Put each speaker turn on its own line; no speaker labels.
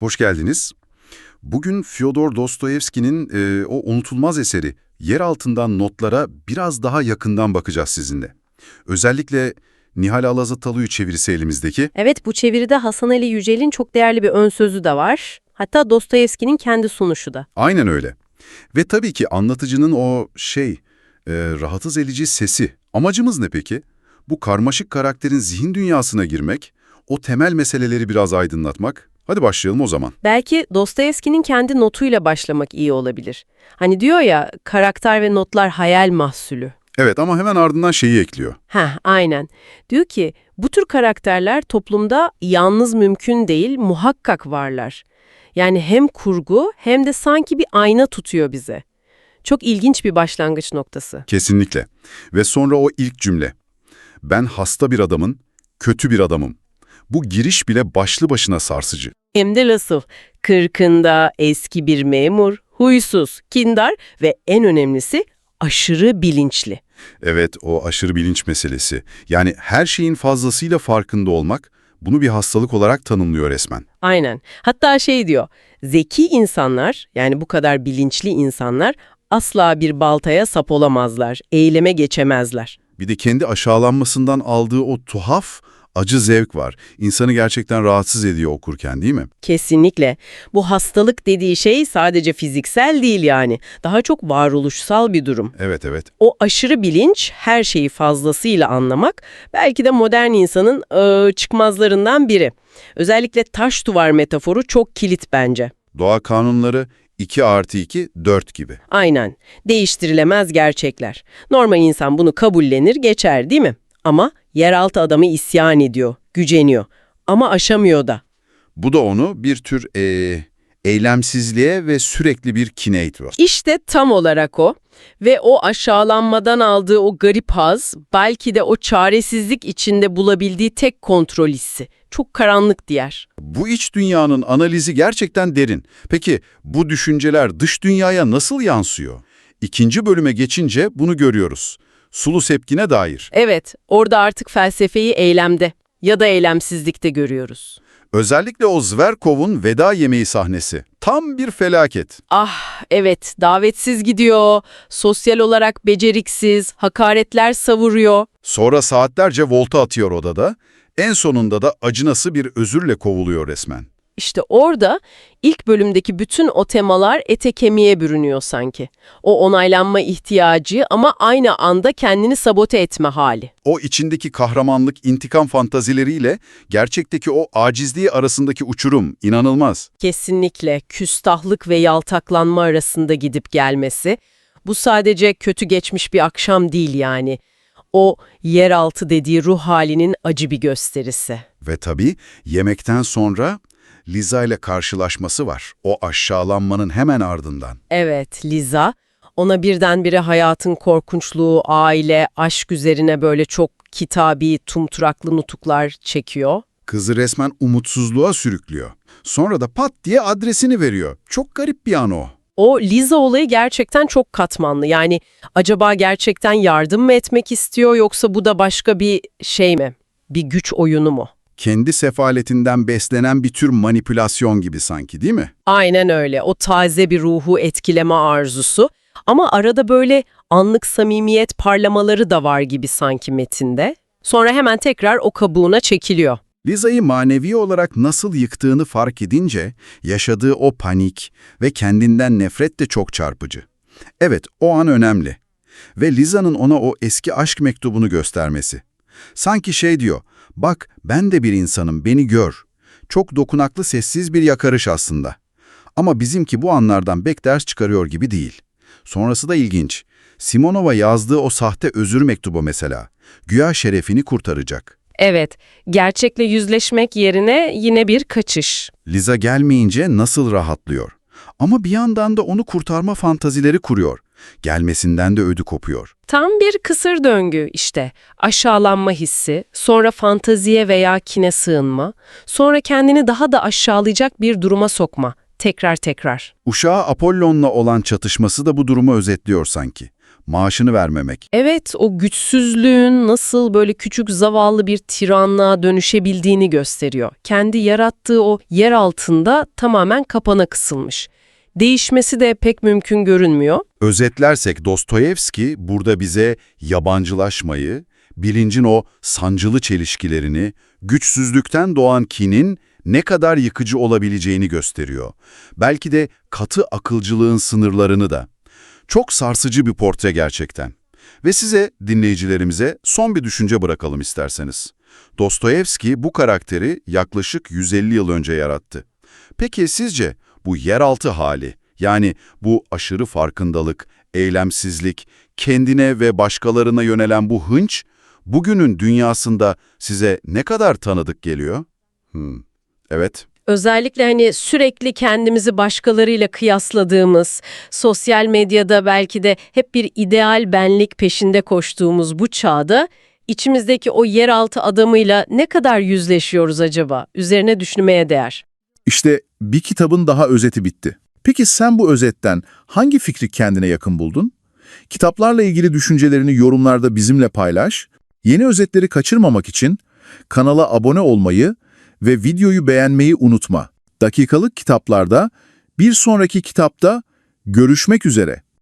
Hoş geldiniz. Bugün Fyodor Dostoyevski'nin e, o unutulmaz eseri Yer Altından Notlara biraz daha yakından bakacağız sizinle. Özellikle Nihal Alazatalı'yı çevirisi elimizdeki.
Evet bu çeviride Hasan Ali Yücel'in çok değerli bir ön sözü de var. Hatta Dostoyevski'nin kendi sunuşu da.
Aynen öyle. Ve tabii ki anlatıcının o şey, e, rahatsız edici sesi. Amacımız ne peki? Bu karmaşık karakterin zihin dünyasına girmek, o temel meseleleri biraz aydınlatmak. Hadi başlayalım o zaman.
Belki Dostoyevski'nin kendi notuyla başlamak iyi olabilir. Hani diyor ya karakter ve notlar hayal mahsulü.
Evet ama hemen ardından şeyi ekliyor.
Heh, aynen. Diyor ki bu tür karakterler toplumda yalnız mümkün değil, muhakkak varlar. Yani hem kurgu hem de sanki bir ayna tutuyor bize. Çok ilginç bir başlangıç noktası.
Kesinlikle. Ve sonra o ilk cümle. Ben hasta bir adamın, kötü bir adamım. Bu giriş bile başlı başına sarsıcı.
Hem de nasıl? Kırkında eski bir memur, huysuz, kindar ve en önemlisi aşırı bilinçli.
Evet, o aşırı bilinç meselesi. Yani her şeyin fazlasıyla farkında olmak, bunu bir hastalık olarak tanımlıyor resmen.
Aynen. Hatta şey diyor, zeki insanlar yani bu kadar bilinçli insanlar asla bir baltaya sap olamazlar, eyleme geçemezler.
Bir de kendi aşağılanmasından aldığı o tuhaf, acı zevk var. İnsanı gerçekten rahatsız ediyor okurken değil mi?
Kesinlikle. Bu hastalık dediği şey sadece fiziksel değil yani. Daha çok varoluşsal bir durum.
Evet evet.
O aşırı bilinç, her şeyi fazlasıyla anlamak belki de modern insanın eee, çıkmazlarından biri. Özellikle taş duvar metaforu çok kilit bence.
Doğa kanunları 2 artı 2, 4 gibi.
Aynen. Değiştirilemez gerçekler. Normal insan bunu kabullenir, geçer değil mi? Ama yeraltı adamı isyan ediyor, güceniyor. Ama aşamıyor da.
Bu da onu bir tür eee, eylemsizliğe ve sürekli bir kine itiyor.
İşte tam olarak o. Ve o aşağılanmadan aldığı o garip haz, belki de o çaresizlik içinde bulabildiği tek kontrol hissi. Çok karanlık diğer.
Bu iç dünyanın analizi gerçekten derin. Peki bu düşünceler dış dünyaya nasıl yansıyor? İkinci bölüme geçince bunu görüyoruz. Sulu sepkine dair.
Evet, orada artık felsefeyi eylemde ya da eylemsizlikte görüyoruz.
Özellikle o Zverkov'un veda yemeği sahnesi. Tam bir felaket.
Ah, evet, davetsiz gidiyor, sosyal olarak beceriksiz, hakaretler savuruyor.
Sonra saatlerce volta atıyor odada. En sonunda da acınası bir özürle kovuluyor resmen.
İşte orada ilk bölümdeki bütün o temalar ete kemiğe bürünüyor sanki. O onaylanma ihtiyacı ama aynı anda kendini sabote etme hali.
O içindeki kahramanlık, intikam fantazileriyle gerçekteki o acizliği arasındaki uçurum inanılmaz.
Kesinlikle küstahlık ve yaltaklanma arasında gidip gelmesi. Bu sadece kötü geçmiş bir akşam değil yani. O yeraltı dediği ruh halinin acı bir gösterisi.
Ve tabii yemekten sonra Liza ile karşılaşması var. O aşağılanmanın hemen ardından.
Evet, Liza. Ona birdenbire hayatın korkunçluğu, aile, aşk üzerine böyle çok kitabi, tumturaklı nutuklar çekiyor.
Kızı resmen umutsuzluğa sürüklüyor. Sonra da pat diye adresini veriyor. Çok garip bir an o.
O Liza olayı gerçekten çok katmanlı. Yani acaba gerçekten yardım mı etmek istiyor yoksa bu da başka bir şey mi? Bir güç oyunu mu?
Kendi sefaletinden beslenen bir tür manipülasyon gibi sanki değil mi?
Aynen öyle. O taze bir ruhu etkileme arzusu. Ama arada böyle anlık samimiyet parlamaları da var gibi sanki metinde. Sonra hemen tekrar o kabuğuna çekiliyor.
Liza'yı manevi olarak nasıl yıktığını fark edince yaşadığı o panik ve kendinden nefret de çok çarpıcı. Evet, o an önemli. Ve Liza'nın ona o eski aşk mektubunu göstermesi. Sanki şey diyor, bak ben de bir insanım, beni gör. Çok dokunaklı sessiz bir yakarış aslında. Ama bizimki bu anlardan bek ders çıkarıyor gibi değil. Sonrası da ilginç. Simonova yazdığı o sahte özür mektubu mesela. Güya şerefini kurtaracak.
Evet, gerçekle yüzleşmek yerine yine bir kaçış.
Liza gelmeyince nasıl rahatlıyor. Ama bir yandan da onu kurtarma fantazileri kuruyor. Gelmesinden de ödü kopuyor.
Tam bir kısır döngü işte. Aşağılanma hissi, sonra fantaziye veya kine sığınma, sonra kendini daha da aşağılayacak bir duruma sokma. Tekrar tekrar.
Uşağı Apollon'la olan çatışması da bu durumu özetliyor sanki. maaşını vermemek.
Evet, o güçsüzlüğün nasıl böyle küçük zavallı bir tiranlığa dönüşebildiğini gösteriyor. Kendi yarattığı o yer altında tamamen kapana kısılmış. Değişmesi de pek mümkün görünmüyor.
Özetlersek Dostoyevski burada bize yabancılaşmayı, bilincin o sancılı çelişkilerini, güçsüzlükten doğan kinin ne kadar yıkıcı olabileceğini gösteriyor. Belki de katı akılcılığın sınırlarını da. Çok sarsıcı bir portre gerçekten. Ve size, dinleyicilerimize son bir düşünce bırakalım isterseniz. Dostoyevski bu karakteri yaklaşık 150 yıl önce yarattı. Peki sizce bu yeraltı hali, yani bu aşırı farkındalık, eylemsizlik, kendine ve başkalarına yönelen bu hınç, bugünün dünyasında size ne kadar tanıdık geliyor? Hmm, evet.
Özellikle hani sürekli kendimizi başkalarıyla kıyasladığımız, sosyal medyada belki de hep bir ideal benlik peşinde koştuğumuz bu çağda içimizdeki o yeraltı adamıyla ne kadar yüzleşiyoruz acaba? Üzerine düşünmeye değer.
İşte bir kitabın daha özeti bitti. Peki sen bu özetten hangi fikri kendine yakın buldun? Kitaplarla ilgili düşüncelerini yorumlarda bizimle paylaş. Yeni özetleri kaçırmamak için kanala abone olmayı ve videoyu beğenmeyi unutma. Dakikalık kitaplarda bir sonraki kitapta görüşmek üzere.